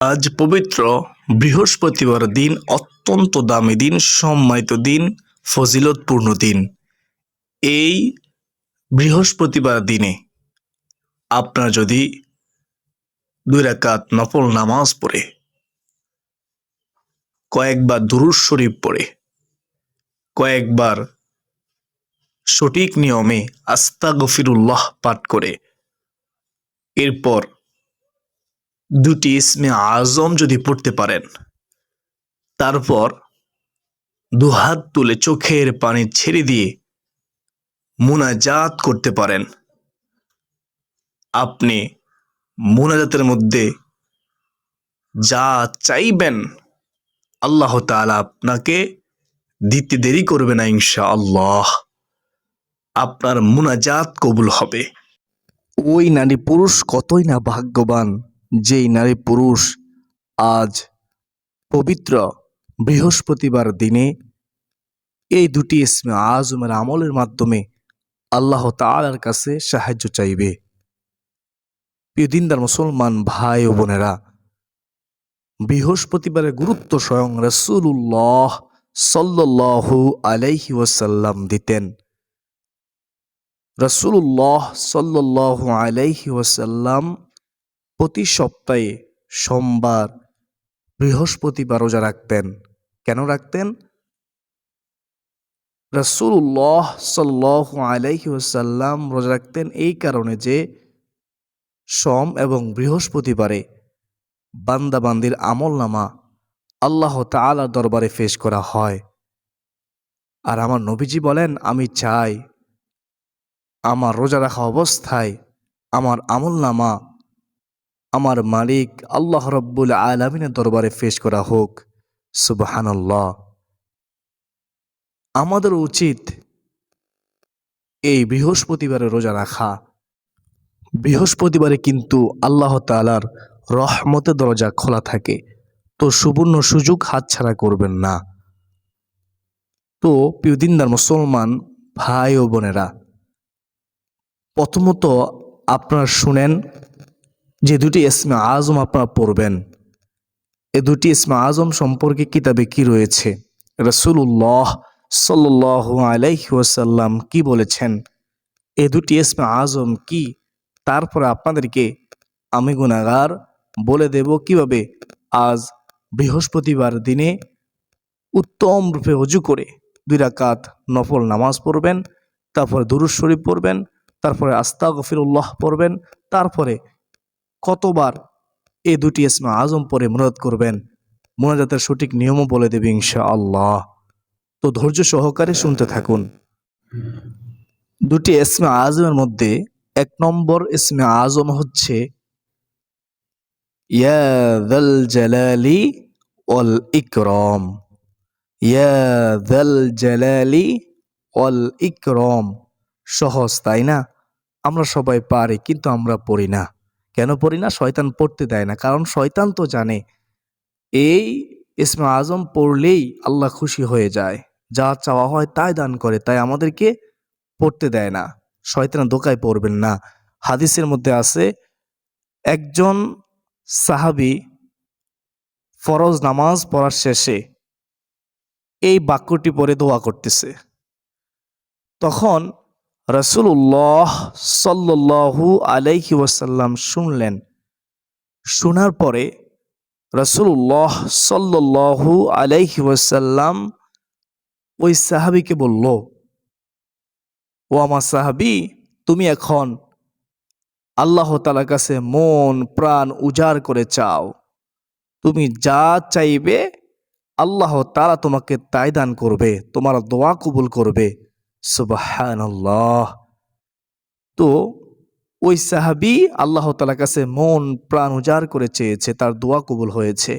আজ পবিত্র বৃহস্পতিবার দিন, অত্যন্ত দামি দিন, সম্মানিত দিন, ফজিলতপূর্ণ দিন। এই বৃহস্পতিবার দিনে আপনার যদি দুই রাকাত নফল নামাজ পড়ে, কয়েকবার দুরুজ শরীফ পড়ে, কয়েকবার সঠিক নিয়মে আস্তা গফিরুল্লাহ পাঠ করে, এরপর দুটি ইসমে আজম যদি পড়তে পারেন, তারপর দুহাত তুলে চোখের পানি ছেড়ে দিয়ে মুনাজাত করতে পারেন। আপনি মুনাজাতের মধ্যে যা চাইবেন, আল্লাহ তালা আপনাকে দিতে দেরি করবে না ইনশা আল্লাহ আপনার মুনাজাত কবুল হবে। ওই নারী পুরুষ কতই না ভাগ্যবান। যেই নারী পুরুষ আজ পবিত্র বৃহস্পতিবার দিনে এই দুটি ইসমে আজমের আমলের মাধ্যমে আল্লাহ তাআলার কাছে সাহায্য চাইবে। দিনদার মুসলমান ভাই ও বোনেরা, বৃহস্পতিবারের গুরুত্ব স্বয়ং রসুল্লাহ সাল্লাল্লাহু আলাইহি ওয়াসাল্লাম দিতেন। রসুল্লাহ সাল্লাল্লাহু আলাইহি ওয়াসাল্লাম প্রতি সপ্তাহে সোমবার বৃহস্পতিবার রোজা রাখতেন, কেন রাখতেন? রসুল্লাহ সাল্লাহ আলাইহি ওয়াসাল্লাম রোজা রাখতেন এই কারণে যে সোম এবং বৃহস্পতিবারে বান্দাবান্দির আমল নামা আল্লাহ তাআলার দরবারে পেশ করা হয়। আর আমার নবীজি বলেন, আমি চাই আমার রোজা রাখা অবস্থায় আমার আমল নামা আমার মালিক আল্লাহ রব্বুল আলমিনের দরবারে পেশ করা হোক। সুবহানাল্লাহ। আমাদের উচিত এই বৃহস্পতিবারে রোজা রাখা। বৃহস্পতিবারে কিন্তু আল্লাহ তালার রহমতের দরজা খোলা থাকে। তো সুবর্ণ সুযোগ হাতছাড়া করবেন না। তো প্রিয়দিনদার মুসলমান, ভাই ও বোনেরা, প্রথমত আপনারা শুনেন যে দুটি ইসমে আজম আপনারা পড়বেন। এ দুটি ইসমে আজম সম্পর্কে কিতাবে কি রয়েছে? রসুল্লাহ সাল্লাহ আলাইহি ওয়াসাল্লাম কি বলেছেন? এ দুটি ইসমে আজম কি? তারপরে আপনাদেরকে আমি গুণাগার বলে দেব কীভাবে আজ বৃহস্পতিবার দিনে উত্তম রূপে অজু করে দুই রাকাত নফল নামাজ পড়বেন, তারপরে দুরুজ শরীফ পড়বেন, তারপরে আস্তা গফিরুল্লাহ পড়বেন, তারপরে কতবার এই দুটি ইসমা আজম পরে মনোজাত করবেন? মোনাজাতের সঠিক নিয়মও বলে দেবে ইনশা আল্লাহ তো ধৈর্য সহকারে শুনতে থাকুন। দুটি ইসমে আজমের মধ্যে এক নম্বর ইসমে আজম হচ্ছে অল ইকরম। অল ইকরম। সহজ, তাই না? আমরা সবাই পারি, কিন্তু আমরা পড়ি না। কেন পড়ি না? শয়তান পড়তে দেয় না। কারণ শয়তান তো জানে, এই ইসমে আজম পড়লেই আল্লাহ খুশি হয়ে যায়। যা চাওয়া হয় তাই দান করে, তাই আমাদেরকে পড়তে দেয় না। শয়তান দোকায় পড়বেন না। হাদিসের মধ্যে আছে, একজন সাহাবি ফরজ নামাজ পড়ার শেষে এই বাক্যটি পরে দোয়া করতেছে। তখন রসুল্লাহ সাল্লু আলাইহি ওয়াসাল্লাম শুনলেন। শোনার পরে রসুল্লাহ সাল্লু আলাইহি ওয়াসাল্লাম ওই সাহাবিকে বলল, ও আমার সাহাবি, তুমি এখন আল্লাহ তালার কাছে মন, প্রাণ উজাড় করে চাও। তুমি যা চাইবে, আল্লাহ তারা তোমাকে তাই দান করবে, তোমার দোয়া কবুল করবে। সুবাহান্লাহ তো ওই সাহাবি আল্লাহ তালা কাছে মন, প্রাণ উজাড় করে চেয়েছে, তার দোয়া কবুল হয়েছে।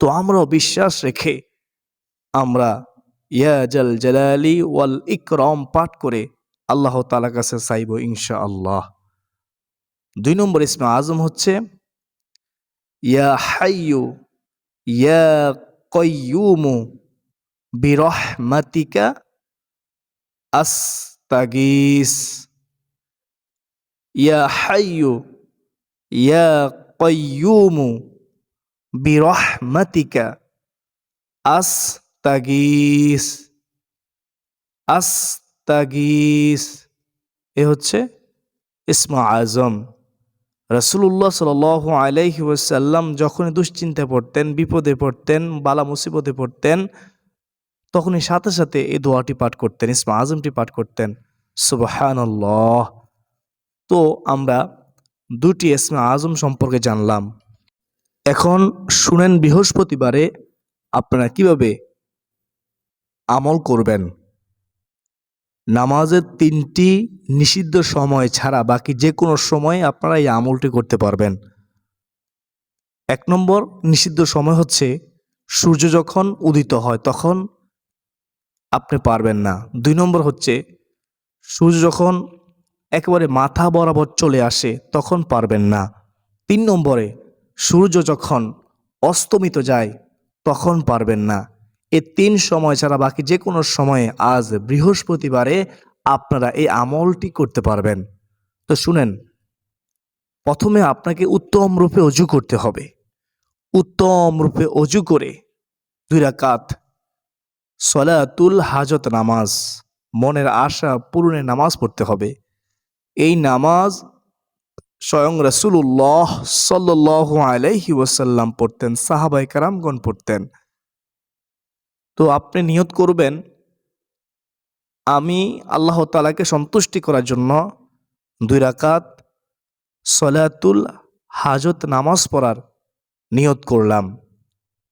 তো আমরাও বিশ্বাস রেখে আমরা ইয়া জাল জালালি ওয়াল ইকরম পাঠ করে আল্লাহ তালা কাছে চাইব ইনশা আল্লাহ দুই নম্বর ইসমে আজম হচ্ছে, ইয়া হাইয়ু, ইয়া কয়ুমু বিরহমাতিকা আস্তাগিস। ইয়া হাইয়ু, ইয়া কয়ুমু বিরহমাতিকা। আস্তাগিস। আস্তাগিস। এ হচ্ছে ইসমা আজম। রসুল্লাহ সাল আলাইহি ওয়াসাল্লাম যখনই দুশ্চিন্তায় পড়তেন, বিপদে পড়তেন, বালা মুসিবতে পড়তেন তখনই সাথে সাথে এই দোয়াটি পাঠ করতেন, ইসমা আজমটি পাঠ করতেন, সুবহানাল্লাহ। তো আমরা দুটি ইসমা আজম সম্পর্কে জানলাম। এখন শুনেন বৃহস্পতিবারে আপনারা কীভাবে আমল করবেন। নামাজের তিনটি নিষিদ্ধ সময় ছাড়া বাকি যে কোনো সময়ে আপনারা এই আমলটি করতে পারবেন। এক নম্বর নিষিদ্ধ সময় হচ্ছে সূর্য যখন উদিত হয়, তখন আপনি পারবেন না। দুই নম্বর হচ্ছে, সূর্য যখন একেবারে মাথা বরাবর চলে আসে, তখন পারবেন না। তিন নম্বরে, সূর্য যখন অস্তমিত যায়, তখন পারবেন না। এ তিন সময় ছাড়া বাকি যে কোনো সময়ে আজ বৃহস্পতিবারে আপনারা এই আমলটি করতে পারবেন। তো শুনেন, প্রথমে আপনাকে উত্তম রূপে অজু করতে হবে। উত্তম রূপে অজু করে দুই রাকাত সলাতুল হাজত নামাজ, মনের আশা পূরণের নামাজ পড়তে হবে। এই নামাজ স্বয়ং রসুল্লাহ সাল্লাহ আলাইহি ওয়াসাল্লাম পড়তেন সাহাবাই কারামগণ পড়তেন। তো আপনি নিয়ত করবেন, আমি আল্লাহ তালাকে সন্তুষ্টি করার জন্য দুই রাকাত সলাতুল হাজত নামাজ পড়ার নিয়ত করলাম।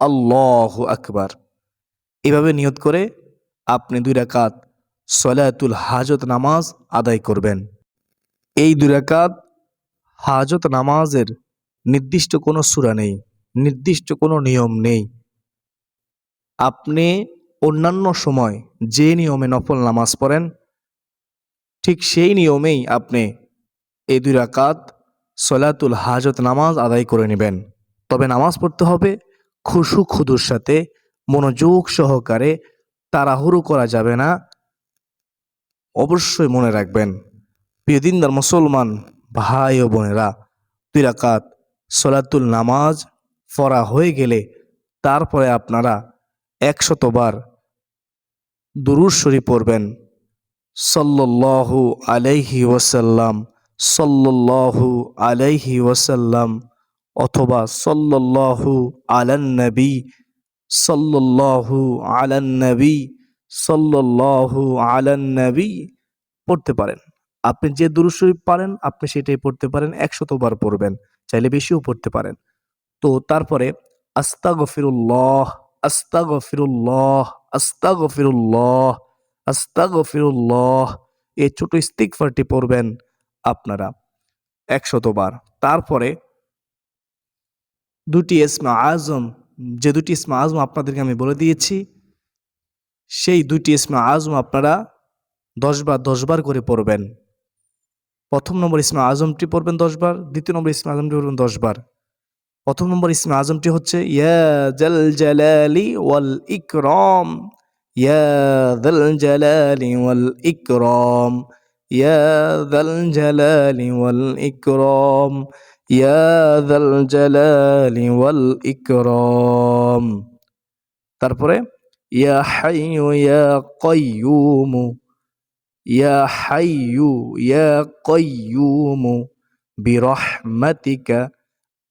আল্লাহ আকবার। এভাবে নিয়ত করে আপনি দুই রাকাত সলাতুল হাজত নামাজ আদায় করবেন। এই দুই রাকাত হাজত নামাজের নির্দিষ্ট কোনো সুরা নেই, নির্দিষ্ট কোনো নিয়ম নেই। আপনি অন্যান্য সময় যে নিয়মে নফল নামাজ পড়েন, ঠিক সেই নিয়মেই আপনি এই দুই রাকাত সলাতুল হাজত নামাজ আদায় করে নেবেন। তবে নামাজ পড়তে হবে খুশু খুদুর সাথে মনোযোগ সহকারে তাড়াহুড়ো করা যাবে না। অবশ্যই মনে রাখবেন, প্রিয় দিনদার মুসলমান ভাই ও বোনেরা দুই রাকাত সলাতুল নামাজ পড়া হয়ে গেলে তারপরে আপনারা একশতবার দুরুদ শরীফ পড়বেন। সাল্লাল্লাহু আলাইহি ওয়াসাল্লাম, সাল্লাল্লাহু আলাইহি ওয়াসাল্লাম অথবা সাল্লাল্লাহু আলান নবী সাল্লাল্লাহু আলান নবী, সাল্লাল্লাহু আলান নবী পড়তে পারেন। আপনি যে দুরুদ পারেন, আপনি সেটাই পড়তে পারেন একশতবার পড়বেন, চাইলে বেশিও পড়তে পারেন। তো তারপরে, আস্তাগফিরুল্লাহ আস্তাগফিরুল্লাহ আস্তাগফিরুল্লাহ আস্তাগফিরুল্লাহ, এই ছোট ইস্তিকফারটি পড়বেন আপনারা একশতবার তারপরে, দুটি ইসমা আজম যে দুটি ইসমা আজম আপনাদেরকে আমি বলে দিয়েছি, সেই দুটি ইসমা আজম আপনারা দশবার দশবার করে পড়বেন। প্রথম নম্বর ইসমা আজমটি পড়বেন দশবার, দ্বিতীয় নম্বর ইসমা আজমটি পড়বেন দশবার। প্রথম নম্বর ইসমা আজমটি হচ্ছে, ইয়া জাল জালালি ওয়াল ইকরাম, ইয়া জাল জালালি ওয়াল ইকরাম, ইয়া জাল জালালি ওয়াল ইকরাম। জাল জালালি ওয়াল ইকরাম। তারপরে, ইয়া হাইয়ু ইয়া কাইয়ুমু, ইয়া হাইয়ু ইয়া কাইয়ুমু বিরহমাতিকা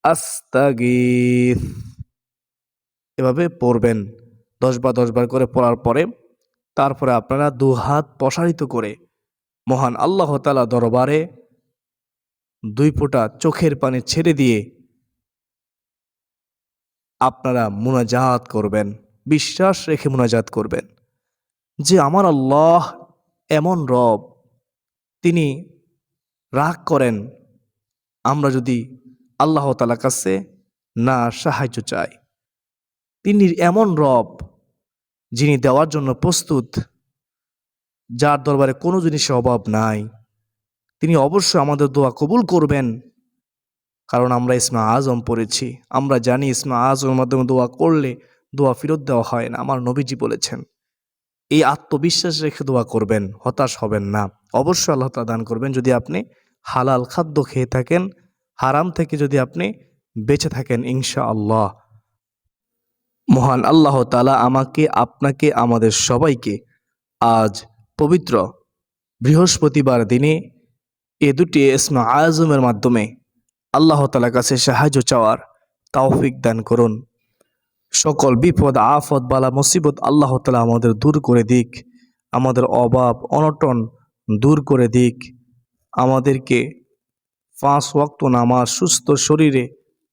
আস্তাগিথ এভাবে পড়বেন, দশ বার দশ বার করে পড়ার পরে, তারপরে আপনারা দু হাত প্রসারিত করে মহান আল্লাহ তালা দরবারে দুই ফোঁটা চোখের পানি ছেড়ে দিয়ে আপনারা মুনাজাত করবেন, বিশ্বাস রেখে মোনাজাত করবেন যে আমার আল্লাহ এমন রব, তিনি রাগ করেন, আমরা যদি আল্লাহ তালা কাছে না সাহায্য চাই। তিনি এমন রব যিনি দেওয়ার জন্য প্রস্তুত, যার দরবারে কোনো জিনিসের অভাব নাই। তিনি অবশ্যই আমাদের দোয়া কবুল করবেন। কারণ আমরা ইসমা আজম পড়েছি। আমরা জানি ইসমা আজমের মাধ্যমে দোয়া করলে দোয়া ফেরত দেওয়া হয় না। আমার নবীজি বলেছেন, এই আত্মবিশ্বাস রেখে দোয়া করবেন, হতাশ হবেন না। অবশ্যই আল্লাহ তালা দান করবেন যদি আপনি হালাল খাদ্য খেয়ে থাকেন, হারাম থেকে যদি আপনি বেঁচে থাকেন ইনশা আল্লাহ মহান আল্লাহ তালা আমাকে, আপনাকে, আমাদের সবাইকে আজ পবিত্র বৃহস্পতিবার দিনে এ দুটি ইসমা আজমের মাধ্যমে আল্লাহ তালার কাছে সাহায্য চাওয়ার তাওফিক দান করুন। সকল বিপদ, আফত, বালা, মুসিবত আল্লাহ তালা আমাদের দূর করে দিক, আমাদের অভাব, অনটন দূর করে দিক। আমাদেরকে পাঁচ ওয়াক্ত নামাজ সুস্থ শরীরে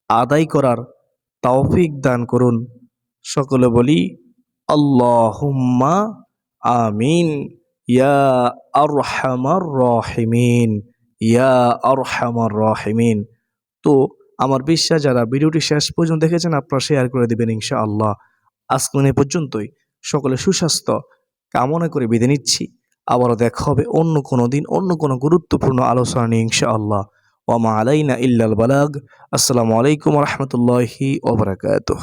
আদায় করার তাওফিক দান করুন। সকলে বলি, আল্লাহুম্মা আমিন, ইয়া আরহামার রহিমিন। ইয়া আরহামার রহিমিন। তো আমার বিশ্বাস, যারা ভিডিওটি শেষ পর্যন্ত দেখেছেন, আপনারা শেয়ার করে দেবেন ইনশা আল্লাহ আজকে এ পর্যন্তই। সকলে সুস্বাস্থ্য। কামনা করে বেঁধে নিচ্ছি। আবারও দেখা হবে অন্য কোনো দিন, অন্য কোনো গুরুত্বপূর্ণ আলোচনা নিয়ে ইনশা আল্লাহ ওয়ামা আলাইনা ইল্লাল বালাগ। আসসালামু আলাইকুম রহমতুল্লাহি ওবরাকাতুহ